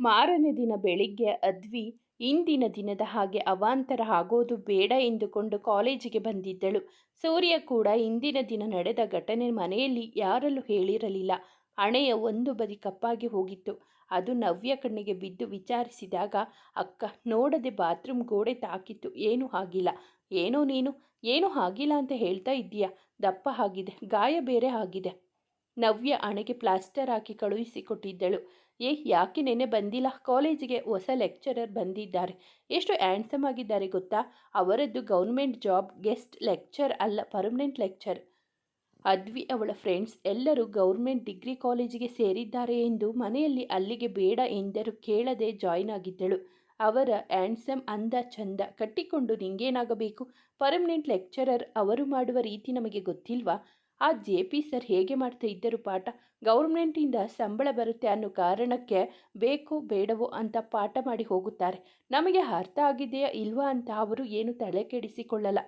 ಮಾರನೇ ದಿನ ಬೆಳಿಗ್ಗೆ ಅದ್ವಿ ಇಂದಿನ ದಿನದ ಹಾಗೆ ಅವಾಂತರ ಆಗೋದು ಬೇಡ ಎಂದುಕೊಂಡು ಕಾಲೇಜಿಗೆ ಬಂದಿದ್ದಳು. ಸೂರ್ಯ ಕೂಡ ಇಂದಿನ ದಿನ ನಡೆದ ಘಟನೆ ಮನೆಯಲ್ಲಿ ಯಾರಲ್ಲೂ ಹೇಳಿರಲಿಲ್ಲ. ಹಣೆಯ ಒಂದು ಬದಿ ಕಪ್ಪಾಗಿ ಹೋಗಿತ್ತು. ಅದು ನವ್ಯ ಕಣ್ಣಿಗೆ ಬಿದ್ದು ವಿಚಾರಿಸಿದಾಗ, ಅಕ್ಕ, ನೋಡದೆ ಬಾತ್ರೂಮ್ ಗೋಡೆ ತಾಕಿತ್ತು. ಏನೂ ಆಗಿಲ್ಲ. ಏನೋ ನೀನು? ಏನೂ ಆಗಿಲ್ಲ ಅಂತ ಹೇಳ್ತಾ ಇದ್ದೀಯ? ದಪ್ಪ ಆಗಿದೆ. ಗಾಯ ಬೇರೆ ಆಗಿದೆ. ನವ್ಯ ಹಣೆಗೆ ಪ್ಲಾಸ್ಟರ್ ಹಾಕಿ ಕಳುಹಿಸಿಕೊಟ್ಟಿದ್ದಳು. ಏ, ಯಾಕೆ ನೆನೆ ಬಂದಿಲ್ಲ? ಕಾಲೇಜಿಗೆ ಹೊಸ ಲೆಕ್ಚರರ್ ಬಂದಿದ್ದಾರೆ. ಎಷ್ಟು ಹ್ಯಾಂಡ್ಸಮ್ ಆಗಿದ್ದಾರೆ ಗೊತ್ತಾ? ಅವರದ್ದು ಗೌರ್ಮೆಂಟ್ ಜಾಬ್ ಗೆಸ್ಟ್ ಲೆಕ್ಚರ್ ಅಲ್ಲ, ಪರ್ಮನೆಂಟ್ ಲೆಕ್ಚರ್. ಅದ್ವಿ ಅವಳ ಫ್ರೆಂಡ್ಸ್ ಎಲ್ಲರೂ ಗೌರ್ಮೆಂಟ್ ಡಿಗ್ರಿ ಕಾಲೇಜಿಗೆ ಸೇರಿದ್ದಾರೆ ಎಂದು ಮನೆಯಲ್ಲಿ ಅಲ್ಲಿಗೆ ಬೇಡ ಎಂದರು ಕೇಳದೆ ಜಾಯಿನ್ ಆಗಿದ್ದಳು. ಅವರ ಆ್ಯಂಡ್ಸಮ್ ಅಂದ ಚಂದ. ಕಟ್ಟಿಕೊಂಡು ನಿಂಗೇನಾಗಬೇಕು? ಪರ್ಮನೆಂಟ್ ಲೆಕ್ಚರರ್ ಅವರು ಮಾಡುವ ರೀತಿ ನಮಗೆ ಗೊತ್ತಿಲ್ವಾ? ಆ ಜೆ ಪಿ ಸರ್ ಹೇಗೆ ಮಾಡ್ತಾ ಇದ್ದರು ಪಾಠ? ಗೌರ್ಮೆಂಟಿಂದ ಸಂಬಳ ಬರುತ್ತೆ ಅನ್ನೋ ಕಾರಣಕ್ಕೆ ಬೇಕೋ ಬೇಡವೋ ಅಂತ ಪಾಠ ಮಾಡಿ ಹೋಗುತ್ತಾರೆ. ನಮಗೆ ಅರ್ಥ ಆಗಿದೆಯಾ ಇಲ್ವಾ ಅಂತ ಅವರು ಏನು ತಲೆ ಕೆಡಿಸಿಕೊಳ್ಳಲ್ಲ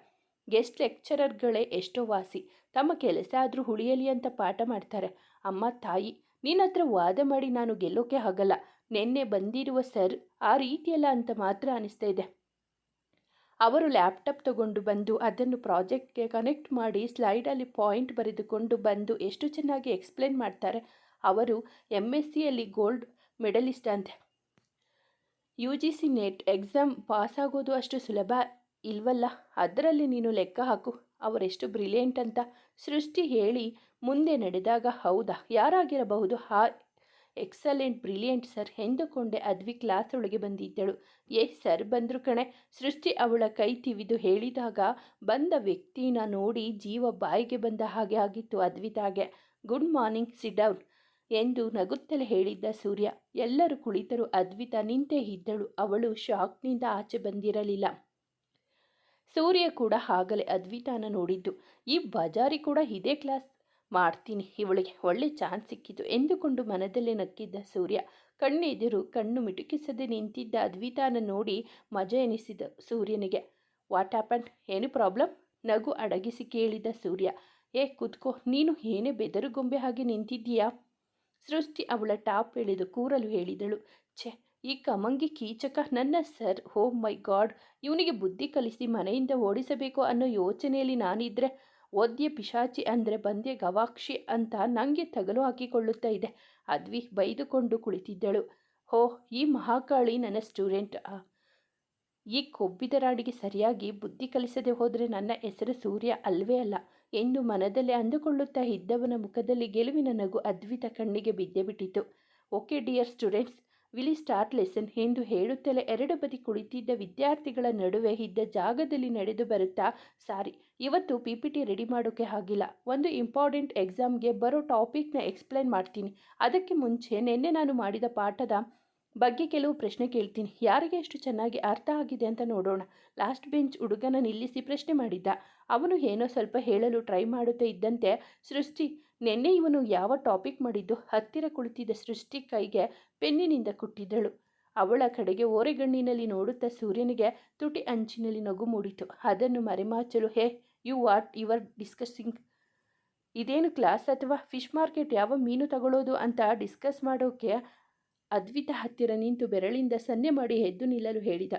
ಗೆಸ್ಟ್ ಲೆಕ್ಚರರ್ಗಳೇ ಎಷ್ಟೋ ವಾಸಿ. ತಮ್ಮ ಕೆಲಸ ಆದರೂ ಉಳಿಯಲಿ ಅಂತ ಪಾಠ ಮಾಡ್ತಾರೆ. ಅಮ್ಮ, ತಾಯಿ, ನಿನ್ನ ಹತ್ರ ವಾದ ಮಾಡಿ ನಾನು ಗೆಲ್ಲೋಕೆ ಆಗಲ್ಲ. ನಿನ್ನೆ ಬಂದಿರುವ ಸರ್ ಆ ರೀತಿಯಲ್ಲ ಅಂತ ಮಾತ್ರ ಅನಿಸ್ತಾ ಇದೆ. ಅವರು ಲ್ಯಾಪ್ಟಾಪ್ ತಗೊಂಡು ಬಂದು ಅದನ್ನು ಪ್ರಾಜೆಕ್ಟ್ಗೆ ಕನೆಕ್ಟ್ ಮಾಡಿ ಸ್ಲೈಡಲ್ಲಿ ಪಾಯಿಂಟ್ ಬರೆದುಕೊಂಡು ಬಂದು ಎಷ್ಟು ಚೆನ್ನಾಗಿ ಎಕ್ಸ್ಪ್ಲೇನ್ ಮಾಡ್ತಾರೆ. ಅವರು ಎಂ ಎಸ್ ಸಿಯಲ್ಲಿ ಗೋಲ್ಡ್ ಮೆಡಲಿಸ್ಟ್ ಅಂತೆ. U G C NET exam pass ಆಗೋದು ಅಷ್ಟು ಸುಲಭ ಇಲ್ವಲ್ಲ? ಅದರಲ್ಲಿ ನೀನು ಲೆಕ್ಕ ಹಾಕು. ಅವರೆಷ್ಟು ಬ್ರಿಲಿಯಂಟ್ ಅಂತ ಸೃಷ್ಟಿ ಹೇಳಿ ಮುಂದೆ ನಡೆದಾಗ ಹೌದಾ? ಯಾರಾಗಿರಬಹುದು? ಹಾ ಎಕ್ಸಲೆಂಟ್ ಬ್ರಿಲಿಯಂಟ್ ಸರ್ ಎಂದುಕೊಂಡೆ ಅದ್ವಿ ಕ್ಲಾಸ್ ಒಳಗೆ ಬಂದಿದ್ದಳು. ಏ ಸರ್, ಬಂದರು ಕಣೆ. ಸೃಷ್ಟಿ ಅವಳ ಕೈ ತಿವಿದು ಹೇಳಿದಾಗ ಬಂದ ವ್ಯಕ್ತಿನ ನೋಡಿ ಜೀವ ಬಾಯಿಗೆ ಬಂದ ಹಾಗೆ ಆಗಿತ್ತು ಅದ್ವಿತಾಗೆ ಗುಡ್ ಮಾರ್ನಿಂಗ್ ಸಿಡೌನ್ ಎಂದು ನಗುತ್ತಲೇ ಹೇಳಿದ್ದ ಸೂರ್ಯ. ಎಲ್ಲರೂ ಕುಳಿತರು. ಅದ್ವಿತ ನಿಂತೇ ಇದ್ದಳು. ಅವಳು ಶಾಕ್ನಿಂದ ಆಚೆ ಬಂದಿರಲಿಲ್ಲ. ಸೂರ್ಯ ಕೂಡ ಆಗಲೇ ಅದ್ವಿತಾನ ನೋಡಿದ್ದು. ಈ ಬಜಾರಿ ಕೂಡ ಇದೇ ಕ್ಲಾಸ್. ಮಾಡ್ತೀನಿ. ಇವಳಿಗೆ ಒಳ್ಳೆ ಚಾನ್ಸ್ ಸಿಕ್ಕಿತು. ಎಂದುಕೊಂಡು ಮನದಲ್ಲೇ ನಕ್ಕಿದ್ದ ಸೂರ್ಯ ಕಣ್ಣೆದುರು ಕಣ್ಣು ಮಿಟುಕಿಸದೆ ನಿಂತಿದ್ದ ಅದ್ವಿತಾನ ನೋಡಿ ಮಜಾ ಎನಿಸಿದ ಸೂರ್ಯನಿಗೆ. ವಾಟ್ ಆ್ಯಪನ್ ಏನು ಪ್ರಾಬ್ಲಮ್ ನಗು ಅಡಗಿಸಿ ಕೇಳಿದ ಸೂರ್ಯ. ಏ, ಕುತ್ಕೋ. ನೀನು ಏನೇ ಬೆದರುಗೊಂಬೆ ಹಾಗೆ ನಿಂತಿದ್ದೀಯಾ? ಸೃಷ್ಟಿ ಅವಳ ಟಾಪ್ ಎಳೆದು ಕೂರಲು ಹೇಳಿದಳು. ಛೆ, ಈ ಕಮಂಗಿ ಕೀಚಕ ನನ್ನ ಸರ್. ಹೋ ಮೈ ಗಾಡ್. ಇವನಿಗೆ ಬುದ್ಧಿ ಕಲಿಸಿ ಮನೆಯಿಂದ ಓಡಿಸಬೇಕು ಅನ್ನೋ ಯೋಚನೆಯಲ್ಲಿ ನಾನಿದ್ರೆ ಒದ್ಯ ಪಿಶಾಚಿ ಅಂದರೆ ಬಂದೆ ಗವಾಕ್ಷಿ ಅಂತ ನನಗೆ ತಗಲು ಹಾಕಿಕೊಳ್ಳುತ್ತಾ ಇದೆ. ಅದ್ವಿ ಬೈದುಕೊಂಡು ಕುಳಿತಿದ್ದಳು. ಹೋ, ಈ ಮಹಾಕಾಳಿ ನನ್ನ ಸ್ಟೂಡೆಂಟ್. ಈ ಕೊಬ್ಬಿದ ರಾಡಿಗೆ ಸರಿಯಾಗಿ ಬುದ್ಧಿ ಕಲಿಸದೆ ಹೋದರೆ ನನ್ನ ಹೆಸರು ಸೂರ್ಯ ಅಲ್ವೇ ಅಲ್ಲ. ಎಂದು ಮನದಲ್ಲಿ ಅಂದುಕೊಳ್ಳುತ್ತಾ ಇದ್ದವನ ಮುಖದಲ್ಲಿ ಗೆಲುವಿನ ನಗು ಅದ್ವಿತ ಕಣ್ಣಿಗೆ ಬಿದ್ದೆ ಬಿಟ್ಟಿತು. Okay dear students we'll start lesson ಎಂದು ಹೇಳುತ್ತಲೇ ಎರಡು ಬದಿ ಕುಳಿತಿದ್ದ ವಿದ್ಯಾರ್ಥಿಗಳ ನಡುವೆ ಇದ್ದ ಜಾಗದಲ್ಲಿ ನಡೆದು ಬರುತ್ತಾ, ಸಾರಿ, ಇವತ್ತು ಪಿ ಪಿ ಟಿ ರೆಡಿ ಮಾಡೋಕ್ಕೆ ಆಗಿಲ್ಲ. ಒಂದು ಇಂಪಾರ್ಟೆಂಟ್ ಎಕ್ಸಾಮ್ಗೆ ಬರೋ ಟಾಪಿಕ್ನ ಎಕ್ಸ್ಪ್ಲೈನ್ ಮಾಡ್ತೀನಿ. ಅದಕ್ಕೆ ಮುಂಚೆ ನಿನ್ನೆ ನಾನು ಮಾಡಿದ ಪಾಠದ ಬಗ್ಗೆ ಕೆಲವು ಪ್ರಶ್ನೆ ಕೇಳ್ತೀನಿ. ಯಾರಿಗೆ ಎಷ್ಟು ಚೆನ್ನಾಗಿ ಅರ್ಥ ಆಗಿದೆ ಅಂತ ನೋಡೋಣ. ಲಾಸ್ಟ್ ಬೆಂಚ್ ಹುಡುಗನ ನಿಲ್ಲಿಸಿ ಪ್ರಶ್ನೆ ಮಾಡಿದ್ದ. ಅವನು ಏನೋ ಸ್ವಲ್ಪ ಹೇಳಲು ಟ್ರೈ ಮಾಡುತ್ತಾ ಇದ್ದಂತೆ ಸೃಷ್ಟಿ, ನಿನ್ನೆ ಇವನು ಯಾವ ಟಾಪಿಕ್ ಮಾಡಿದ್ದು? ಹತ್ತಿರ ಕುಳಿತಿದ್ದ ಸೃಷ್ಟಿ ಕೈಗೆ ಪೆನ್ನಿನಿಂದ ಕುಟ್ಟಿದ್ದಳು. ಅವಳ ಕಡೆಗೆ ಓರೆಗಣ್ಣಿನಲ್ಲಿ ನೋಡುತ್ತಾ ಸೂರ್ಯನಿಗೆ ತುಟಿ ಅಂಚಿನಲ್ಲಿ ನಗು ಮೂಡಿತು. ಅದನ್ನು ಮರೆಮಾಚಲು, ಹೇ, ಯು ವಾಟ್? ಯುವರ್ ಡಿಸ್ಕಸ್ಸಿಂಗ್ ಇದೇನು ಕ್ಲಾಸ್ ಅಥವಾ ಫಿಶ್ ಮಾರ್ಕೆಟ್? ಯಾವ ಮೀನು ತಗೊಳ್ಳೋದು ಅಂತ ಡಿಸ್ಕಸ್ ಮಾಡೋಕ್ಕೆ ಅದ್ವಿತ ಹತ್ತಿರ ನಿಂತು ಬೆರಳಿಂದ ಸನ್ನೆ ಮಾಡಿ ಎದ್ದು ನಿಲ್ಲಲು ಹೇಳಿದ.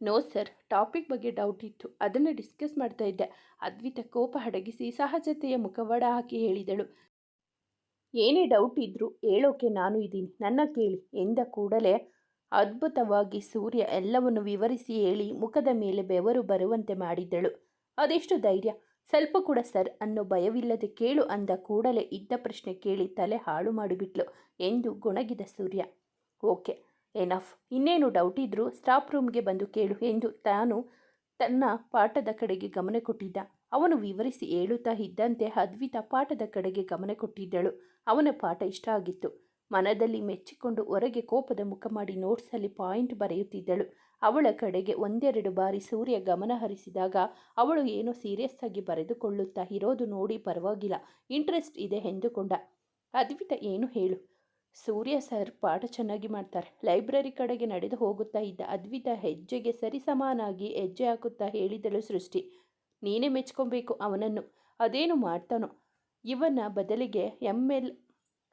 ನೋ ಸರ್, ಟಾಪಿಕ್ ಬಗ್ಗೆ ಡೌಟ್ ಇತ್ತು. ಅದನ್ನು ಡಿಸ್ಕಸ್ ಮಾಡ್ತಾ ಇದ್ದೆ. ಅದ್ವಿತ ಕೋಪ ಅಡಗಿಸಿ ಸಹಜತೆಯ ಮುಖವಾಡ ಹಾಕಿ ಹೇಳಿದಳು. ಏನೇ ಡೌಟ್ ಇದ್ದರೂ ಹೇಳೋಕೆ ನಾನು ಇದ್ದೀನಿ ನನ್ನ ಕೇಳಿ. ಎಂದ ಕೂಡಲೇ ಅದ್ಭುತವಾಗಿ ಸೂರ್ಯ ಎಲ್ಲವನ್ನು ವಿವರಿಸಿ ಹೇಳಿ ಮುಖದ ಮೇಲೆ ಬೆವರು ಬರುವಂತೆ ಮಾಡಿದ್ದಳು. ಅದೆಷ್ಟು ಧೈರ್ಯ. ಸ್ವಲ್ಪ ಕೂಡ ಸರ್ ಅನ್ನೋ ಭಯವಿಲ್ಲದೆ ಕೇಳು ಅಂದ ಕೂಡಲೇ ಇದ್ದ ಪ್ರಶ್ನೆ ಕೇಳಿ ತಲೆ ಹಾಳು ಮಾಡಿಬಿಟ್ಲು ಎಂದು ಗೊಣಗಿದ ಸೂರ್ಯ. Okay, enough. ಇನ್ನೇನು ಡೌಟ್ ಇದ್ದರೂ ಸ್ಟಾಫ್ ರೂಮ್ಗೆ ಬಂದು ಕೇಳು ಎಂದು ತಾನು ತನ್ನ ಪಾಠದ ಕಡೆಗೆ ಗಮನ ಕೊಟ್ಟಿದ್ದ. ಅವನು ವಿವರಿಸಿ ಹೇಳುತ್ತಾ ಇದ್ದಂತೆ ಅದ್ವಿತ ಪಾಠದ ಕಡೆಗೆ ಗಮನ ಕೊಟ್ಟಿದ್ದಳು. ಅವನ ಪಾಠ ಇಷ್ಟ ಆಗಿತ್ತು. ಮನದಲ್ಲಿ ಮೆಚ್ಚಿಕೊಂಡು ಹೊರಗೆ ಕೋಪದ ಮುಖ ಮಾಡಿ ನೋಟ್ಸಲ್ಲಿ ಪಾಯಿಂಟ್ ಬರೆಯುತ್ತಿದ್ದಳು. ಅವಳ ಕಡೆಗೆ ಒಂದೆರಡು ಬಾರಿ ಸೂರ್ಯ ಗಮನ ಹರಿಸಿದಾಗ ಅವಳು ಏನೋ ಸೀರಿಯಸ್ ಆಗಿ ಬರೆದುಕೊಳ್ಳುತ್ತಾ ಇರೋದು ನೋಡಿ ಪರವಾಗಿಲ್ಲ. ಇಂಟ್ರೆಸ್ಟ್ ಇದೆ ಎಂದುಕೊಂಡ. ಅದ್ವಿತ ಏನು ಹೇಳು? ಸೂರ್ಯ ಸರ್ ಪಾಠ ಚೆನ್ನಾಗಿ ಮಾಡ್ತಾರೆ. ಲೈಬ್ರರಿ ಕಡೆಗೆ ನಡೆದು ಹೋಗುತ್ತಾ ಇದ್ದ ಅದ್ವಿತ ಹೆಜ್ಜೆಗೆ ಸರಿಸಮಾನಾಗಿ ಹೆಜ್ಜೆ ಹಾಕುತ್ತಾ ಹೇಳಿದಳು ಸೃಷ್ಟಿ. ನೀನೇ ಮೆಚ್ಕೊಬೇಕು ಅವನನ್ನು. ಅದೇನು ಮಾಡ್ತಾನೋ? ಇವನ ಬದಲಿಗೆ ಎಂ ಎಲ್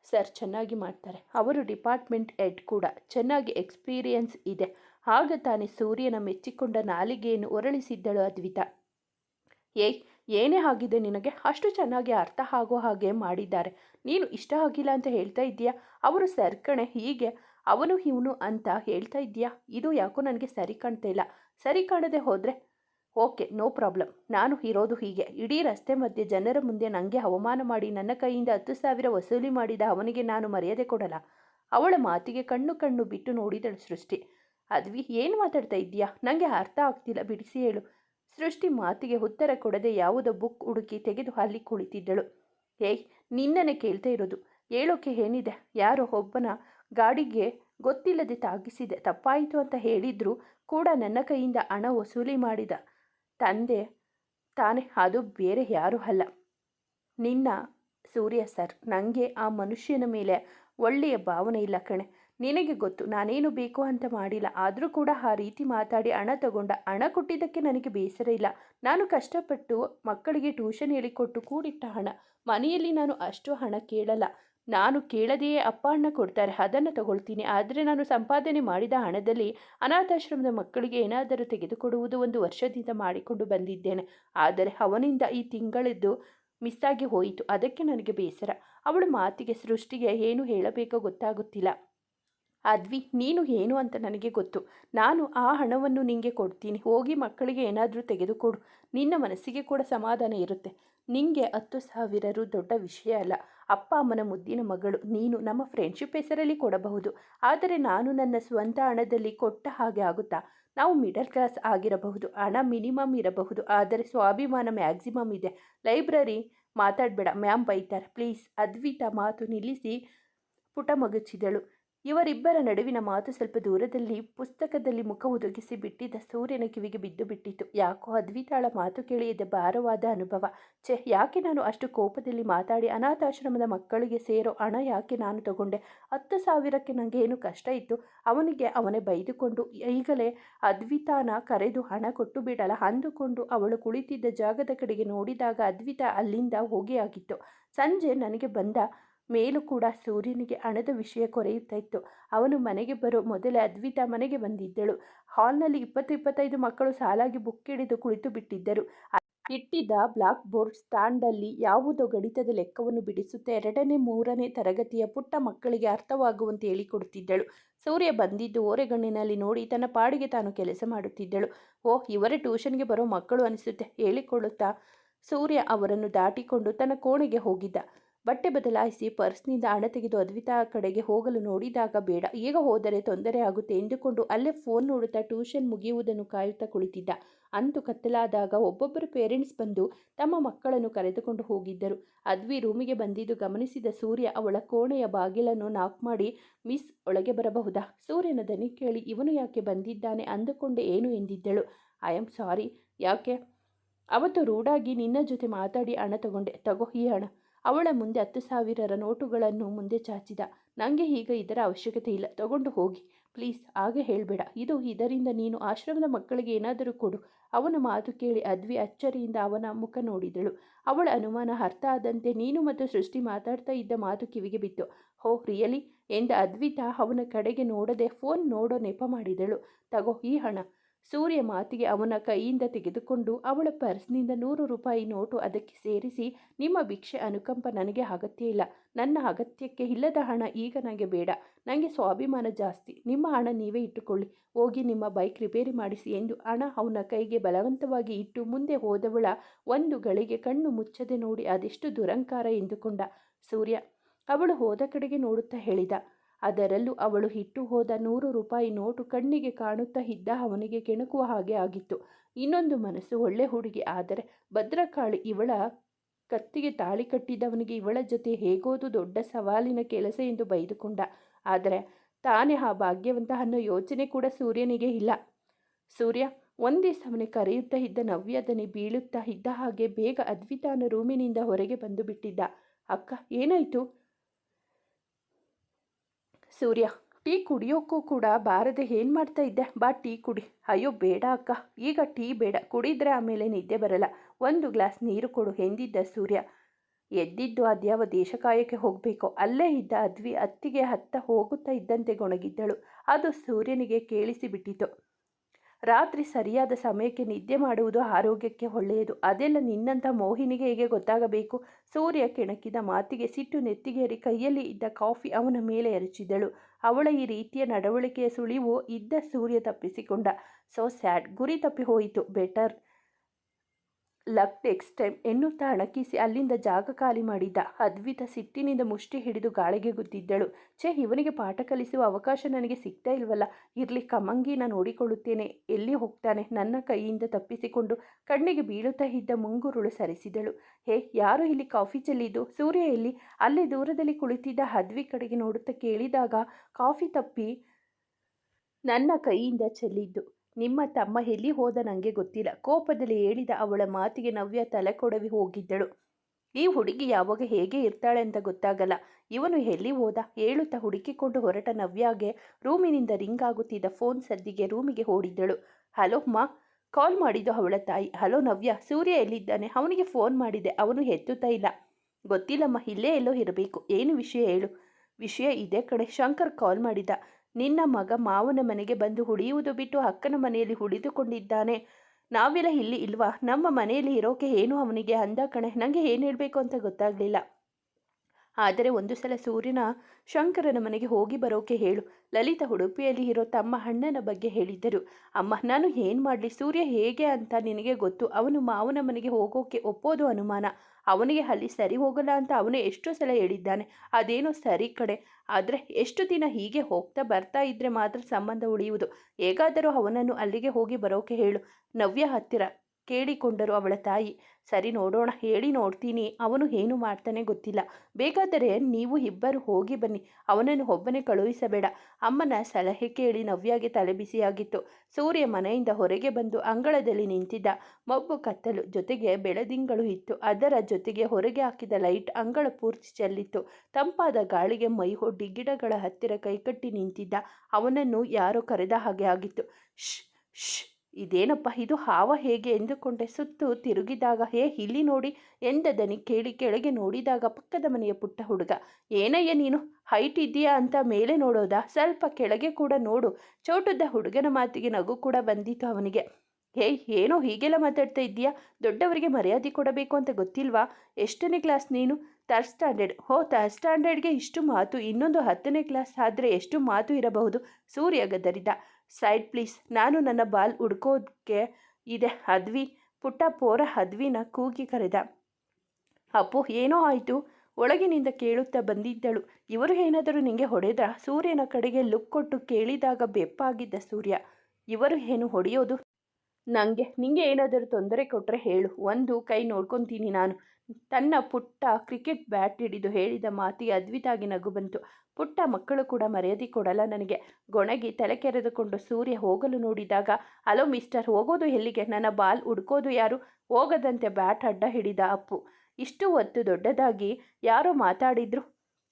ಸರ್ ಚೆನ್ನಾಗಿ ಮಾಡ್ತಾರೆ. ಅವರು ಡಿಪಾರ್ಟ್ಮೆಂಟ್ ಹೆಡ್ ಕೂಡ. ಚೆನ್ನಾಗಿ ಎಕ್ಸ್ಪೀರಿಯನ್ಸ್ ಇದೆ. ಆಗ ತಾನೇ ಸೂರ್ಯನ ಮೆಚ್ಚಿಕೊಂಡ ನಾಲಿಗೆಯನ್ನು ಒರಳಿಸಿದ್ದಳು ಅದ್ವಿತ. ಏಯ್, ಏನೇ ಆಗಿದೆ ನಿನಗೆ? ಅಷ್ಟು ಚೆನ್ನಾಗಿ ಅರ್ಥ ಆಗೋ ಹಾಗೆ ಮಾಡಿದ್ದಾರೆ. ನೀನು ಇಷ್ಟ ಆಗಿಲ್ಲ ಅಂತ ಹೇಳ್ತಾ ಇದ್ದೀಯಾ? ಅವರು ಸರ್ಕಣೆ ಹೀಗೆ? ಅವನು ಇವನು ಅಂತ ಹೇಳ್ತಾ ಇದ್ದೀಯಾ? ಇದು ಯಾಕೋ ನನಗೆ ಸರಿ ಕಾಣ್ತಾ ಇಲ್ಲ. ಸರಿ ಕಾಣದೆ ಹೋದರೆ? Okay, no problem. ನಾನು ಇರೋದು ಹೀಗೆ. ಇಡೀ ರಸ್ತೆ ಮಧ್ಯೆ ಜನರ ಮುಂದೆ ನನಗೆ ಅವಮಾನ ಮಾಡಿ ನನ್ನ ಕೈಯಿಂದ ಹತ್ತು ಸಾವಿರ ವಸೂಲಿ ಮಾಡಿದ ಅವನಿಗೆ ನಾನು ಮರ್ಯಾದೆ ಕೊಡಲ್ಲ. ಅವಳ ಮಾತಿಗೆ ಕಣ್ಣು ಕಣ್ಣು ಬಿಟ್ಟು ನೋಡಿದಳು ಸೃಷ್ಟಿ. ಅದ್ವಿ, ಏನು ಮಾತಾಡ್ತಾ ಇದ್ದೀಯಾ? ನನಗೆ ಅರ್ಥ ಆಗ್ತಿಲ್ಲ ಬಿಡಿಸಿ ಹೇಳು ಸೃಷ್ಟಿ ಮಾತಿಗೆ ಉತ್ತರ ಕೊಡದೆ ಯಾವುದೋ ಬುಕ್ ಹುಡುಕಿ ತೆಗೆದು ಅಲ್ಲಿ ಕುಳಿತಿದ್ದಳು. ಏಯ್ ನಿನ್ನನೆ ಕೇಳ್ತಾ ಇರೋದು. ಹೇಳೋಕೆ ಏನಿದೆ? ಯಾರೋ ಒಬ್ಬನ ಗಾಡಿಗೆ ಗೊತ್ತಿಲ್ಲದೆ ತಾಗಿಸಿದೆ. ತಪ್ಪಾಯಿತು ಅಂತ ಹೇಳಿದ್ರು ಕೂಡ ನನ್ನ ಕೈಯಿಂದ ಹಣ ವಸೂಲಿ ಮಾಡಿದ ತಂದೆ ತಾನೇ. ಅದು ಬೇರೆ ಯಾರೂ ಅಲ್ಲ. ನಿನ್ನ ಸೂರ್ಯ ಸರ್ ನನಗೆ ಆ ಮನುಷ್ಯನ ಮೇಲೆ ಒಳ್ಳೆಯ ಭಾವನೆ ಇಲ್ಲ ಕಣೆ. ನಿನಗೆ ಗೊತ್ತು, ನಾನೇನು ಬೇಕು ಅಂತ ಮಾಡಿಲ್ಲ. ಆದರೂ ಕೂಡ ಆ ರೀತಿ ಮಾತಾಡಿ ಹಣ ತಗೊಂಡ. ಹಣ ಕೊಟ್ಟಿದ್ದಕ್ಕೆ ನನಗೆ ಬೇಸರ ಇಲ್ಲ. ನಾನು ಕಷ್ಟಪಟ್ಟು ಮಕ್ಕಳಿಗೆ ಟ್ಯೂಷನ್ ಹೇಳಿಕೊಟ್ಟು ಕೂಡಿಟ್ಟ ಹಣ. ಮನೆಯಲ್ಲಿ ನಾನು ಅಷ್ಟು ಹಣ ಕೇಳಲ್ಲ. ನಾನು ಕೇಳದೆಯೇ ಅಪ್ಪ ಅಣ್ಣ ಕೊಡ್ತಾರೆ, ಅದನ್ನು ತಗೊಳ್ತೀನಿ. ಆದರೆ ನಾನು ಸಂಪಾದನೆ ಮಾಡಿದ ಹಣದಲ್ಲಿ ಅನಾಥಾಶ್ರಮದ ಮಕ್ಕಳಿಗೆ ಏನಾದರೂ ತೆಗೆದುಕೊಡುವುದು ಒಂದು ವರ್ಷದಿಂದ ಮಾಡಿಕೊಂಡು ಬಂದಿದ್ದೇನೆ. ಆದರೆ ಅವನಿಂದ ಈ ತಿಂಗಳದ್ದು ಮಿಸ್ ಆಗಿ ಹೋಯಿತು. ಅದಕ್ಕೆ ನನಗೆ ಬೇಸರ. ಅವಳ ಮಾತಿಗೆ, ಸೃಷ್ಟಿಗೆ ಏನು ಹೇಳಬೇಕೋ ಗೊತ್ತಾಗುತ್ತಿಲ್ಲ. ಅದ್ವಿ, ನೀನು ಏನು ಅಂತ ನನಗೆ ಗೊತ್ತು. ನಾನು ಆ ಹಣವನ್ನು ನಿಂಗೆ ಕೊಡ್ತೀನಿ. ಹೋಗಿ ಮಕ್ಕಳಿಗೆ ಏನಾದರೂ ತೆಗೆದುಕೊಡು. ನಿನ್ನ ಮನಸ್ಸಿಗೆ ಕೂಡ ಸಮಾಧಾನ ಇರುತ್ತೆ. ನಿಂಗೆ ಹತ್ತು ಸಾವಿರ ರು ದೊಡ್ಡ ವಿಷಯ ಅಲ್ಲ. ಅಪ್ಪ ಅಮ್ಮನ ಮುದ್ದಿನ ಮಗಳು. ನೀನು ನಮ್ಮ ಫ್ರೆಂಡ್ಶಿಪ್ ಹೆಸರಲ್ಲಿ ಕೊಡಬಹುದು. ಆದರೆ ನಾನು ನನ್ನ ಸ್ವಂತ ಹಣದಲ್ಲಿ ಕೊಟ್ಟ ಹಾಗೆ ಆಗುತ್ತಾ? ನಾವು ಮಿಡಲ್ ಕ್ಲಾಸ್ ಆಗಿರಬಹುದು. ಹಣ ಮಿನಿಮಮ್ ಇರಬಹುದು. ಆದರೆ ಸ್ವಾಭಿಮಾನ ಮ್ಯಾಕ್ಸಿಮಮ್ ಇದೆ. ಲೈಬ್ರರಿ ಮಾತಾಡಬೇಡ. ಮ್ಯಾಮ್ ಬೈತಾರೆ. ಪ್ಲೀಸ್, ಅದ್ವಿತ ಮಾತು ನಿಲ್ಲಿಸಿ ಪುಟ ಮಗುಚಿದಳು. ಇವರಿಬ್ಬರ ನಡುವಿನ ಮಾತು ಸ್ವಲ್ಪ ದೂರದಲ್ಲಿ ಪುಸ್ತಕದಲ್ಲಿ ಮುಖ ಒದಗಿಸಿ ಬಿಟ್ಟಿದ್ದ ಸೂರ್ಯನ ಕಿವಿಗೆ ಬಿದ್ದು ಬಿಟ್ಟಿತು ಯಾಕೋ ಅದ್ವಿತಾಳ ಮಾತು ಕೇಳಿಯದ ಭಾರವಾದ ಅನುಭವ. ಛೆ, ಯಾಕೆ ನಾನು ಅಷ್ಟು ಕೋಪದಲ್ಲಿ ಮಾತಾಡಿ ಅನಾಥಾಶ್ರಮದ ಮಕ್ಕಳಿಗೆ ಸೇರೋ ಹಣ ಯಾಕೆ ನಾನು ತಗೊಂಡೆ? ಹತ್ತು ಸಾವಿರಕ್ಕೆ ನನಗೆ ಏನು ಕಷ್ಟ ಇತ್ತು? ಅವನಿಗೆ ಅವನೇ ಬೈದುಕೊಂಡು ಈಗಲೇ ಅದ್ವಿತಾನ ಕರೆದು ಹಣ ಕೊಟ್ಟು ಬಿಡಲ್ಲ ಅಂದುಕೊಂಡು ಅವಳು ಕುಳಿತಿದ್ದ ಜಾಗದ ಕಡೆಗೆ ನೋಡಿದಾಗ ಅದ್ವಿತಾ ಅಲ್ಲಿಂದ ಹೋಗಿ ಆಗಿತ್ತು ಸಂಜೆ ನನಗೆ ಬಂದ ಮೇಲೂ ಕೂಡ ಸೂರ್ಯನಿಗೆ ಹಣದ ವಿಷಯ ಕೊರೆಯುತ್ತಾ ಇತ್ತು ಅವನು ಮನೆಗೆ ಬರೋ ಮೊದಲೇ ಅದ್ವಿತಾ ಮನೆಗೆ ಬಂದಿದ್ದಳು. ಹಾಲ್ನಲ್ಲಿ ಇಪ್ಪತ್ತು ಇಪ್ಪತ್ತೈದು ಮಕ್ಕಳು ಸಾಲಾಗಿ ಬುಕ್ ಹಿಡಿದು ಕುಳಿತು ಬಿಟ್ಟಿದ್ದರು. ಇಟ್ಟಿದ್ದ ಬ್ಲಾಕ್ ಬೋರ್ಡ್ ಸ್ಟ್ಯಾಂಡಲ್ಲಿ ಯಾವುದೋ ಗಣಿತದ ಲೆಕ್ಕವನ್ನು ಬಿಡಿಸುತ್ತಾ ಎರಡನೇ, ಮೂರನೇ ತರಗತಿಯ ಪುಟ್ಟ ಮಕ್ಕಳಿಗೆ ಅರ್ಥವಾಗುವಂತೆ ಹೇಳಿಕೊಡುತ್ತಿದ್ದಳು. ಸೂರ್ಯ ಬಂದಿದ್ದು ಓರೆಗಣ್ಣಿನಲ್ಲಿ ನೋಡಿ ತನ್ನ ಪಾಡಿಗೆ ತಾನು ಕೆಲಸ ಮಾಡುತ್ತಿದ್ದಳು. ಓ ಇವರೇ ಟ್ಯೂಷನ್ಗೆ ಬರೋ ಮಕ್ಕಳು ಅನಿಸುತ್ತೆ, ಹೇಳಿಕೊಳ್ಳುತ್ತಾ ಸೂರ್ಯ ಅವರನ್ನು ದಾಟಿಕೊಂಡು ತನ್ನ ಕೋಣೆಗೆ ಹೋಗಿದ್ದ. ಬಟ್ಟೆ ಬದಲಾಯಿಸಿ ಪರ್ಸ್ನಿಂದ ಹಣ ತೆಗೆದು ಅದ್ವಿತಾ ಕಡೆಗೆ ಹೋಗಲು ನೋಡಿದಾಗ, ಬೇಡ, ಈಗ ಹೋದರೆ ತೊಂದರೆ ಆಗುತ್ತೆ ಎಂದುಕೊಂಡು ಅಲ್ಲೇ ಫೋನ್ ನೋಡುತ್ತಾ ಟ್ಯೂಷನ್ ಮುಗಿಯುವುದನ್ನು ಕಾಯುತ್ತಾ ಕುಳಿತಿದ್ದ. ಅಂತು ಕತ್ತಲಾದಾಗ ಒಬ್ಬೊಬ್ಬರು ಪೇರೆಂಟ್ಸ್ ಬಂದು ತಮ್ಮ ಮಕ್ಕಳನ್ನು ಕರೆದುಕೊಂಡು ಹೋಗಿದ್ದರು. ಅದ್ವಿ ರೂಮಿಗೆ ಬಂದಿದ್ದು ಗಮನಿಸಿದ ಸೂರ್ಯ ಅವಳ ಕೋಣೆಯ ಬಾಗಿಲನ್ನು ನಾಕ್ ಮಾಡಿ, ಮಿಸ್, ಒಳಗೆ ಬರಬಹುದಾ? ಸೂರ್ಯನ ದನಿ ಕೇಳಿ, ಇವನು ಯಾಕೆ ಬಂದಿದ್ದಾನೆ? ಅಂದುಕೊಂಡೆ, ಏನು? ಎಂದಿದ್ದಳು. I am sorry. ಯಾಕೆ? ಅವತ್ತು ರೂಢಾಗಿ ನಿನ್ನ ಜೊತೆ ಮಾತಾಡಿ ಹಣ ತಗೊಂಡೆ. ತಗೋ, ಈ ಹಣ. ಅವಳ ಮುಂದೆ ಹತ್ತು ಸಾವಿರರ ನೋಟುಗಳನ್ನು ಮುಂದೆ ಚಾಚಿದ. ನನಗೆ ಈಗ ಇದರ ಅವಶ್ಯಕತೆ ಇಲ್ಲ. ತಗೊಂಡು ಹೋಗಿ. ಪ್ಲೀಸ್, ಹಾಗೆ ಹೇಳಬೇಡ. ಇದು ಇದರಿಂದ ನೀನು ಆಶ್ರಮದ ಮಕ್ಕಳಿಗೆ ಏನಾದರೂ ಕೊಡು. ಅವನ ಮಾತು ಕೇಳಿ ಅದ್ವಿ ಅಚ್ಚರಿಯಿಂದ ಅವನ ಮುಖ ನೋಡಿದಳು. ಅವಳ ಅನುಮಾನ ಅರ್ಥ ಆದಂತೆ ನೀನು ಮತ್ತು ಸೃಷ್ಟಿ ಮಾತಾಡ್ತಾ ಇದ್ದ ಮಾತು ಕಿವಿಗೆ ಬಿತ್ತು. ಹೋ, ರಿಯಲಿ? ಎಂದ ಅದ್ವಿತಾ ಅವನ ಕಡೆಗೆ ನೋಡದೆ ಫೋನ್ ನೋಡೋ ನೆಪ ಮಾಡಿದಳು. ತಗೋ, ಈ ಹಣ. ಸೂರ್ಯ ಮಾತಿಗೆ ಅವನ ಕೈಯಿಂದ ತೆಗೆದುಕೊಂಡು ಅವಳ ಪರ್ಸ್ನಿಂದ ನೂರು ರೂಪಾಯಿ ನೋಟು ಅದಕ್ಕೆ ಸೇರಿಸಿ, ನಿಮ್ಮ ಭಿಕ್ಷೆ ಅನುಕಂಪ ನನಗೆ ಅಗತ್ಯ ಇಲ್ಲ. ನನ್ನ ಅಗತ್ಯಕ್ಕೆ ಇಲ್ಲದ ಹಣ ಈಗ ನನಗೆ ಬೇಡ. ನನಗೆ ಸ್ವಾಭಿಮಾನ ಜಾಸ್ತಿ. ನಿಮ್ಮ ಹಣ ನೀವೇ ಇಟ್ಟುಕೊಳ್ಳಿ. ಹೋಗಿ ನಿಮ್ಮ ಬೈಕ್ ರಿಪೇರಿ ಮಾಡಿಸಿ ಎಂದು ಹಣ ಅವನ ಕೈಗೆ ಬಲವಂತವಾಗಿ ಇಟ್ಟು ಮುಂದೆ ಹೋದವಳ ಒಂದು ಗಳಿಗೆ ಕಣ್ಣು ಮುಚ್ಚದೆ ನೋಡಿ ಅದೆಷ್ಟು ದುರಂಕಾರ ಎಂದುಕೊಂಡ. ಸೂರ್ಯ, ಅವಳು ಹೋದ ಕಡೆಗೆ ನೋಡುತ್ತಾ ಹೇಳಿದ ಅದರಲ್ಲೂ ಅವಳು ಇಟ್ಟು ಹೋದ ನೂರು ರೂಪಾಯಿ ನೋಟು ಕಣ್ಣಿಗೆ ಕಾಣುತ್ತಾ ಇದ್ದ ಅವನಿಗೆ ಕೆಣಕುವ ಹಾಗೆ ಆಗಿತ್ತು. ಇನ್ನೊಂದು ಮನಸ್ಸು ಒಳ್ಳೆ ಹುಡುಗಿ, ಆದರೆ ಭದ್ರಕಾಳಿ ಇವಳ ಕತ್ತಿಗೆ ತಾಳಿ ಕಟ್ಟಿದವನಿಗೆ ಇವಳ ಜೊತೆ ಹೇಗೋದು ದೊಡ್ಡ ಸವಾಲಿನ ಕೆಲಸ ಎಂದು ಬೈದುಕೊಂಡ. ಆದರೆ ತಾನೇ ಆ ಭಾಗ್ಯವಂತ ಅನ್ನೋ ಯೋಚನೆ ಕೂಡ ಸೂರ್ಯನಿಗೆ ಇಲ್ಲ. ಸೂರ್ಯ ಒಂದೇ ಸಮನೆ ಕರೆಯುತ್ತಾ ಇದ್ದ ನವ್ಯದನೆ ಬೀಳುತ್ತಾ ಇದ್ದ ಹಾಗೆ ಬೇಗ ಅದ್ವಿತಾನ ರೂಮಿನಿಂದ ಹೊರಗೆ ಬಂದು ಬಿಟ್ಟಿದ್ದ. ಅಕ್ಕ, ಏನಾಯಿತು? ಸೂರ್ಯ, ಟೀ ಕುಡಿಯೋಕ್ಕೂ ಕೂಡ ಬಾರದೆ ಏನು ಮಾಡ್ತಾ ಇದ್ದೆ? ಬಾ, ಟೀ ಕುಡಿ. ಅಯ್ಯೋ, ಬೇಡ ಅಕ್ಕ. ಈಗ ಟೀ ಬೇಡ. ಕುಡಿದ್ರೆ ಆಮೇಲೆ ನಿದ್ದೆ ಬರಲ್ಲ. ಒಂದು ಗ್ಲಾಸ್ ನೀರು ಕೊಡು ಎಂದಿದ್ದ ಸೂರ್ಯ. ಎದ್ದಿದ್ದು ಅದ್ಯಾವ ದೇಶಕಾಯಕ್ಕೆ ಹೋಗಬೇಕು? ಅಲ್ಲೇ ಇದ್ದ ಅದ್ವಿ ಅತ್ತಿಗೆ ಹತ್ತ ಹೋಗುತ್ತಾ ಇದ್ದಂತೆ ಗೊಣಗಿದ್ದಳು. ಅದು ಸೂರ್ಯನಿಗೆ ಕೇಳಿಸಿಬಿಟ್ಟಿತು ರಾತ್ರಿ ಸರಿಯಾದ ಸಮಯಕ್ಕೆ ನಿದ್ದೆ ಮಾಡುವುದು ಆರೋಗ್ಯಕ್ಕೆ ಒಳ್ಳೆಯದು. ಅದೆಲ್ಲ ನಿನ್ನಂಥ ಮೋಹಿನಿಗೆ ಹೇಗೆ ಗೊತ್ತಾಗಬೇಕು? ಸೂರ್ಯ ಕೆಣಕಿದ ಮಾತಿಗೆ ಸಿಟ್ಟು ನೆತ್ತಿಗೇರಿ ಕೈಯಲ್ಲಿ ಇದ್ದ ಕಾಫಿ ಅವನ ಮೇಲೆ ಎರಚಿದಳು. ಅವಳ ಈ ರೀತಿಯ ನಡವಳಿಕೆಯ ಸುಳಿವು ಇದ್ದ ಸೂರ್ಯ ತಪ್ಪಿಸಿಕೊಂಡ. ಸೊ ಸ್ಯಾಡ್ ಗುರಿ ತಪ್ಪಿ ಹೋಯಿತು. ಬೆಟರ್ ಲಕ್ ಟೆಕ್ಸ್ಟ್ ಟೈಮ್ ಎನ್ನುತ್ತಾ ಅಣಕಿಸಿ ಅಲ್ಲಿಂದ ಜಾಗ ಖಾಲಿ ಮಾಡಿದ್ದ ಅದ್ವಿತ ಸಿಟ್ಟಿನಿಂದ ಮುಷ್ಟಿ ಹಿಡಿದು ಗಾಳಿಗೆ ಗುದ್ದಿದ್ದಳು. ಛೇ, ಇವನಿಗೆ ಪಾಠ ಕಲಿಸುವ ಅವಕಾಶ ನನಗೆ ಸಿಗ್ತಾ ಇಲ್ವಲ್ಲ? ಇರಲಿ ಕಮಂಗಿ ನಾನು ನೋಡಿಕೊಳ್ಳುತ್ತೇನೆ. ಎಲ್ಲಿ ಹೋಗ್ತಾನೆ? ನನ್ನ ಕೈಯಿಂದ ತಪ್ಪಿಸಿಕೊಂಡು ಕಣ್ಣಿಗೆ ಬೀಳುತ್ತಾ ಇದ್ದ ಮುಂಗುರುಳು ಸರಿಸಿದಳು. ಹೇ, ಯಾರು ಇಲ್ಲಿ ಕಾಫಿ ಚೆಲ್ಲಿದ್ದು? ಸೂರ್ಯ ಎಲ್ಲಿ? ಅಲ್ಲಿ ದೂರದಲ್ಲಿ ಕುಳಿತಿದ್ದ ಅದ್ವಿ ಕಡೆಗೆ ನೋಡುತ್ತಾ ಕೇಳಿದಾಗ ಕಾಫಿ ತಪ್ಪಿ ನನ್ನ ಕೈಯಿಂದ ಚೆಲ್ಲಿದ್ದು. ನಿಮ್ಮ ತಮ್ಮ ಎಲ್ಲಿ ಹೋದ ನನಗೆ ಗೊತ್ತಿಲ್ಲ. ಕೋಪದಲ್ಲಿ ಹೇಳಿದ ಅವಳ ಮಾತಿಗೆ ನವ್ಯ ತಲೆ ಕೊಡವಿ ಹೋಗಿದ್ದಳು. ಈ ಹುಡುಗಿ ಯಾವಾಗ ಹೇಗೆ ಇರ್ತಾಳೆ ಅಂತ ಗೊತ್ತಾಗಲ್ಲ. ಇವನು ಎಲ್ಲಿ ಹೋದ? ಹೇಳುತ್ತಾ ಹುಡುಕಿಕೊಂಡು ಹೊರಟ ನವ್ಯಾಗೆ ರೂಮಿನಿಂದ ರಿಂಗ್ ಆಗುತ್ತಿದ್ದ ಫೋನ್ ಸದ್ದಿಗೆ ರೂಮಿಗೆ ಓಡಿದ್ದಳು. ಹಲೋ ಮಾ, ಕಾಲ್ ಮಾಡಿದ್ದು ಅವಳ ತಾಯಿ. ಹಲೋ ನವ್ಯ, ಸೂರ್ಯ ಎಲ್ಲಿದ್ದಾನೆ? ಅವನಿಗೆ ಫೋನ್ ಮಾಡಿದೆ. ಅವನು ಎತ್ತುತ್ತಾ ಇಲ್ಲ. ಗೊತ್ತಿಲ್ಲಮ್ಮ, ಇಲ್ಲೇ ಎಲ್ಲೋ ಇರಬೇಕು. ಏನು ವಿಷಯ ಹೇಳು? ವಿಷಯ ಇದೇ ಕಡೆ ಶಂಕರ್ ಕಾಲ್ ಮಾಡಿದ. ನಿನ್ನ ಮಗ ಮಾವನ ಮನೆಗೆ ಬಂದು ಹುಡಿಯುವುದು ಬಿಟ್ಟು ಅಕ್ಕನ ಮನೆಯಲ್ಲಿ ಹುಡಿದುಕೊಂಡಿದ್ದಾನೆ. ನಾವೆಲ್ಲ ಇಲ್ಲಿ ಇಲ್ವಾ? ನಮ್ಮ ಮನೆಯಲ್ಲಿ ಇರೋಕೆ ಏನು ಅವನಿಗೆ ಅಂದ ಕಣೆ? ನನಗೆ ಏನು ಹೇಳಬೇಕು ಅಂತ ಗೊತ್ತಾಗಲಿಲ್ಲ. ಆದರೆ ಒಂದು ಸಲ ಸೂರ್ಯನ ಶಂಕರನ ಮನೆಗೆ ಹೋಗಿ ಬರೋಕೆ ಹೇಳು. ಲಲಿತ ಉಡುಪಿಯಲ್ಲಿ ಇರೋ ತಮ್ಮ ಅಣ್ಣನ ಬಗ್ಗೆ ಹೇಳಿದ್ದರು. ಅಮ್ಮ, ನಾನು ಏನು ಮಾಡಲಿ? ಸೂರ್ಯ ಹೇಗೆ ಅಂತ ನಿನಗೆ ಗೊತ್ತು. ಅವನು ಮಾವನ ಮನೆಗೆ ಹೋಗೋಕೆ ಒಪ್ಪೋದು ಅನುಮಾನ. ಅವನಿಗೆ ಅಲ್ಲಿ ಸರಿ ಹೋಗಲ್ಲ ಅಂತ ಅವನೇ ಎಷ್ಟೋ ಸಲ ಹೇಳಿದ್ದಾನೆ. ಅದೇನೋ ಸರಿ ಕಡೆ ಆದರೆ ಎಷ್ಟು ದಿನ ಹೀಗೆ ಹೋಗ್ತಾ ಬರ್ತಾ ಇದ್ರೆ ಮಾತ್ರ ಸಂಬಂಧ ಉಳಿಯುವುದು. ಹೇಗಾದರೂ ಅವನನ್ನು ಅಲ್ಲಿಗೆ ಹೋಗಿ ಬರೋಕೆ ಹೇಳು. ನವ್ಯ ಹತ್ತಿರ ಕೇಳಿಕೊಂಡರು ಅವಳ ತಾಯಿ. ಸರಿ ನೋಡೋಣ, ಹೇಳಿ ನೋಡ್ತೀನಿ. ಅವನು ಏನು ಮಾಡ್ತಾನೆ ಗೊತ್ತಿಲ್ಲ. ಬೇಕಾದರೆ ನೀವು ಇಬ್ಬರು ಹೋಗಿ ಬನ್ನಿ. ಅವನನ್ನು ಒಬ್ಬನೇ ಕಳುಹಿಸಬೇಡ. ಅಮ್ಮನ ಸಲಹೆ ಕೇಳಿ ನವ್ಯಾಗೆ ತಲೆಬಿಸಿಯಾಗಿತ್ತು ಸೂರ್ಯ ಮನೆಯಿಂದ ಹೊರಗೆ ಬಂದು ಅಂಗಳದಲ್ಲಿ ನಿಂತಿದ್ದ ಮಬ್ಬು ಕತ್ತಲು ಜೊತೆಗೆ ಬೆಳದಿಂಗಳು ಇತ್ತು. ಅದರ ಜೊತೆಗೆ ಹೊರಗೆ ಹಾಕಿದ ಲೈಟ್ ಅಂಗಳ ಪೂರ್ತಿ ಚೆಲ್ಲಿತ್ತು. ತಂಪಾದ ಗಾಳಿಗೆ ಮೈ ಮೈಹೊಡ್ಡಿ ಗಿಡಗಳ ಹತ್ತಿರ ಕೈಕಟ್ಟಿ ನಿಂತಿದ್ದ ಅವನನ್ನು ಯಾರೋ ಕರೆದ ಹಾಗೆ ಆಗಿತ್ತು. ಶ್ ಶ್ ಇದೇನಪ್ಪ, ಇದು ಹಾವ ಹೇಗೆ ಎಂದುಕೊಂಡೆ? ಸುತ್ತು ತಿರುಗಿದಾಗ, ಹೇ, ಇಲ್ಲಿ ನೋಡಿ ಎಂದ ದನಿ ಕೇಳಿ ಕೆಳಗೆ ನೋಡಿದಾಗ ಪಕ್ಕದ ಮನೆಯ ಪುಟ್ಟ ಹುಡುಗ. ಏನಯ್ಯ ನೀನು? ಹೈಟ್ ಇದೆಯಾ ಅಂತ ಮೇಲೆ ನೋಡೋದಾ? ಸ್ವಲ್ಪ ಕೆಳಗೆ ಕೂಡ ನೋಡು. ಚೋಟದ ಹುಡುಗನ ಮಾತಿಗೆ ನಗು ಕೂಡ ಬಂದಿತ್ತು ಅವನಿಗೆ. ಹೇ, ಏನೋ ಹೀಗೆಲ್ಲ ಮಾತಾಡ್ತಾ ಇದ್ದೀಯಾ? ದೊಡ್ಡವರಿಗೆ ಮರ್ಯಾದೆ ಕೊಡಬೇಕು ಅಂತ ಗೊತ್ತಿಲ್ವಾ? ಎಷ್ಟನೇ ಕ್ಲಾಸ್ ನೀನು? Third standard. ಹೋ, ಥರ್ಡ್ ಸ್ಟ್ಯಾಂಡರ್ಡ್ಗೆ ಇಷ್ಟು ಮಾತು, ಇನ್ನೊಂದು ಹತ್ತನೇ ಕ್ಲಾಸ್ ಆದರೆ ಎಷ್ಟು ಮಾತು ಇರಬಹುದು? ಸೂರ್ಯ ಗದರಿದ. ಸೈಡ್ ಪ್ಲೀಸ್ ನಾನು ನನ್ನ ಬಾಲ್ ಹುಡ್ಕೋದಕ್ಕೆ ಇದೆ. ಅದ್ವಿ ಪುಟ್ಟ ಪೋರ ಹದ್ವಿನ ಕೂಗಿ ಕರೆದ. ಅಪ್ಪು, ಏನೋ ಆಯಿತು? ಒಳಗಿನಿಂದ ಕೇಳುತ್ತಾ ಬಂದಿದ್ದಳು. ಇವರು ಏನಾದರೂ ನಿಂಗೆ ಹೊಡೆದ ಸೂರ್ಯನ ಕಡೆಗೆ ಲುಕ್ ಕೊಟ್ಟು ಕೇಳಿದಾಗ ಬೆಪ್ಪಾಗಿದ್ದ ಸೂರ್ಯ. ಇವರು ಏನು ಹೊಡೆಯೋದು? ನನಗೆ ನಿಂಗೆ ಏನಾದರೂ ತೊಂದರೆ ಕೊಟ್ಟರೆ ಹೇಳು. ಒಂದು, ಕೈ ನೋಡ್ಕೊತೀನಿ ನಾನು. ತನ್ನ ಪುಟ್ಟ ಕ್ರಿಕೆಟ್ ಬ್ಯಾಟ್ ಹಿಡಿದು ಹೇಳಿದ ಮಾತಿಗೆ ಅದ್ವಿತಾಗಿ ನಗು ಬಂತು. ಪುಟ್ಟ ಮಕ್ಕಳು ಕೂಡ ಮರ್ಯಾದೆ ಕೊಡಲ್ಲ ನನಗೆ. ಗೊಣಗಿ ತಲೆ ಕೆರೆದುಕೊಂಡು ಸೂರ್ಯ ಹೋಗಲು ನೋಡಿದಾಗ, ಹಲೋ ಮಿಸ್ಟರ್, ಹೋಗೋದು ಎಲ್ಲಿಗೆ? ನನ್ನ ಬಾಲ್ ಹುಡ್ಕೋದು ಯಾರು? ಹೋಗದಂತೆ ಬ್ಯಾಟ್ ಅಡ್ಡ ಹಿಡಿದ ಅಪ್ಪು. ಇಷ್ಟು ಹೊತ್ತು ದೊಡ್ಡದಾಗಿ ಯಾರೋ ಮಾತಾಡಿದ್ರು?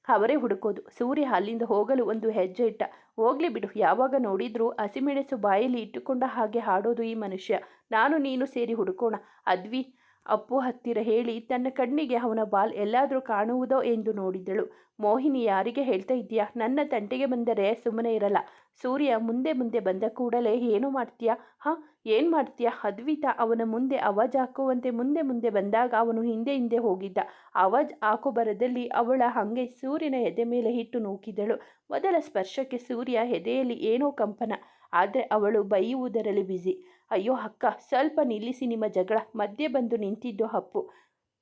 ಅವರೇ ಹುಡುಕೋದು. ಸೂರ್ಯ ಅಲ್ಲಿಂದ ಹೋಗಲು ಒಂದು ಹೆಜ್ಜೆ ಇಟ್ಟ. ಹೋಗ್ಲಿ ಬಿಡು, ಯಾವಾಗ ನೋಡಿದ್ರು ಹಸಿಮೆಣಸು ಬಾಯಲ್ಲಿ ಇಟ್ಟುಕೊಂಡ ಹಾಗೆ ಹಾಡೋದು ಈ ಮನುಷ್ಯ. ನಾನು ನೀನು ಸೇರಿ ಹುಡುಕೋಣ. ಅದ್ವಿ ಅಪ್ಪು ಹತ್ತಿರ ಹೇಳಿ, ತನ್ನ ಕಣ್ಣಿಗೆ ಅವನ ಬಾಲ್ ಎಲ್ಲಾದರೂ ಕಾಣುವುದೋ ಎಂದು ನೋಡಿದಳು. ಮೋಹಿನಿ, ಯಾರಿಗೆ ಹೇಳ್ತಾ ಇದೆಯಾ ನನ್ನ ತಂಟೆಗೆ ಬಂದರೆ ಸುಮ್ಮನೆ ಇರಲ್ಲ. ಸೂರ್ಯ ಮುಂದೆ ಮುಂದೆ ಬಂದ ಕೂಡಲೇ, ಏನು ಮಾಡ್ತೀಯಾ? ಹಾಂ, ಏನು ಮಾಡ್ತೀಯಾ? ಅದ್ವಿತ ಅವನ ಮುಂದೆ ಅವಾಜ್ ಹಾಕುವಂತೆ ಮುಂದೆ ಮುಂದೆ ಬಂದಾಗ ಅವನು ಹಿಂದೆ ಹಿಂದೆ ಹೋಗಿದ್ದ. ಅವಾಜ್ ಹಾಕೋ ಬರದಲ್ಲಿ ಅವಳ ಹಂಗೆ ಸೂರ್ಯನ ಎದೆ ಮೇಲೆ ಹಿಟ್ಟು ನೂಕಿದಳು. ಮೊದಲ ಸ್ಪರ್ಶಕ್ಕೆ ಸೂರ್ಯ ಎದೆಯಲ್ಲಿ ಏನೋ ಕಂಪನ, ಆದರೆ ಅವಳು ಬೈಯುವುದರಲ್ಲಿ ಬ್ಯುಸಿ ಅಯ್ಯೋ ಅಕ್ಕ, ಸ್ವಲ್ಪ ನಿಲ್ಲಿಸಿ ನಿಮ್ಮ ಜಗಳ. ಮಧ್ಯೆ ಬಂದು ನಿಂತಿದ್ದು ಅಪ್ಪು.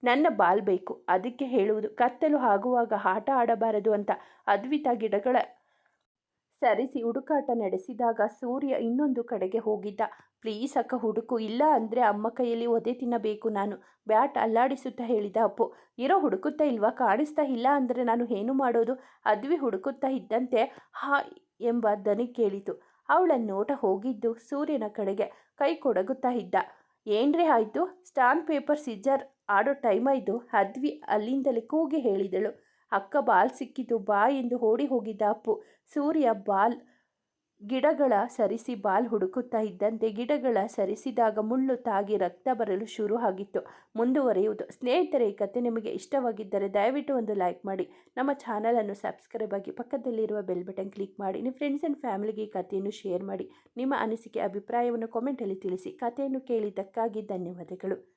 ನನ್ನ ಬಾಲ್ ಬೇಕು. ಅದಕ್ಕೆ ಹೇಳುವುದು, ಕತ್ತಲು ಆಗುವಾಗ ಆಟ ಆಡಬಾರದು ಅಂತ ಅದ್ವಿತ ಗಿಡಗಳ ಸರಿಸಿ ಹುಡುಕಾಟ ನಡೆಸಿದಾಗ ಸೂರ್ಯ ಇನ್ನೊಂದು ಕಡೆಗೆ ಹೋಗಿದ್ದ. ಪ್ಲೀಸ್ ಅಕ್ಕ, ಹುಡುಕು. ಇಲ್ಲ ಅಂದರೆ ಅಮ್ಮ ಕೈಯಲ್ಲಿ ಒದೆ ತಿನ್ನಬೇಕು ನಾನು. ಬ್ಯಾಟ್ ಅಲ್ಲಾಡಿಸುತ್ತಾ ಹೇಳಿದ ಅಪ್ಪು. ಇರೋ ಹುಡುಕುತ್ತಾ ಇಲ್ವಾ? ಕಾಣಿಸ್ತಾ ಇಲ್ಲ ಅಂದರೆ ನಾನು ಏನು ಮಾಡೋದು? ಅದ್ವಿ ಹುಡುಕುತ್ತಾ ಇದ್ದಂತೆ, ಹಾ ಎಂಬ ದನಿ ಕೇಳಿತು. ಅವಳ ನೋಟ ಹೋಗಿದ್ದು ಸೂರ್ಯನ ಕಡೆಗೆ. ಕೈ ಕೊಡಗುತ್ತಾ ಇದ್ದ. ಏನ್ರಿ ಆಯಿತು? ಸ್ಟಾನ್ ಪೇಪರ್ ಸಿಜ್ಜರ್ ಆಡೋ ಟೈಮ್ ಆಯಿತು. ಅದ್ವಿ ಅಲ್ಲಿಂದಲೇ ಕೂಗಿ ಹೇಳಿದಳು. ಅಕ್ಕ ಬಾಲ್ ಸಿಕ್ಕಿತು, ಬಾ ಎಂದು ಓಡಿ ಹೋಗಿದ್ದ ಅಪ್ಪು. ಸೂರ್ಯ ಬಾಲ್ ಗಿಡಗಳ ಸರಿಸಿ ಬಾಲ್ ಹುಡುಕುತ್ತಾ ಇದ್ದಂತೆ ಗಿಡಗಳ ಸರಿಸಿದಾಗ ಮುಳ್ಳು ತಾಗಿ ರಕ್ತ ಬರಲು ಶುರು ಆಗಿತ್ತು. ಮುಂದುವರಿಯುವುದು. ಸ್ನೇಹಿತರೆ, ಈ ಕತೆ ನಿಮಗೆ ಇಷ್ಟವಾಗಿದ್ದರೆ ದಯವಿಟ್ಟು ಒಂದು ಲೈಕ್ ಮಾಡಿ. ನಮ್ಮ ಚಾನಲನ್ನು ಸಬ್ಸ್ಕ್ರೈಬ್ ಆಗಿ ಪಕ್ಕದಲ್ಲಿರುವ ಬೆಲ್ ಬಟನ್ ಕ್ಲಿಕ್ ಮಾಡಿ. ನಿಮ್ಮ ಫ್ರೆಂಡ್ಸ್ ಆ್ಯಂಡ್ ಫ್ಯಾಮಿಲಿಗೆ ಈ ಕಥೆಯನ್ನು ಶೇರ್ ಮಾಡಿ. ನಿಮ್ಮ ಅನಿಸಿಕೆ, ಅಭಿಪ್ರಾಯವನ್ನು ಕಾಮೆಂಟಲ್ಲಿ ತಿಳಿಸಿ. ಕಥೆಯನ್ನು ಕೇಳಿದ್ದಕ್ಕಾಗಿ ಧನ್ಯವಾದಗಳು.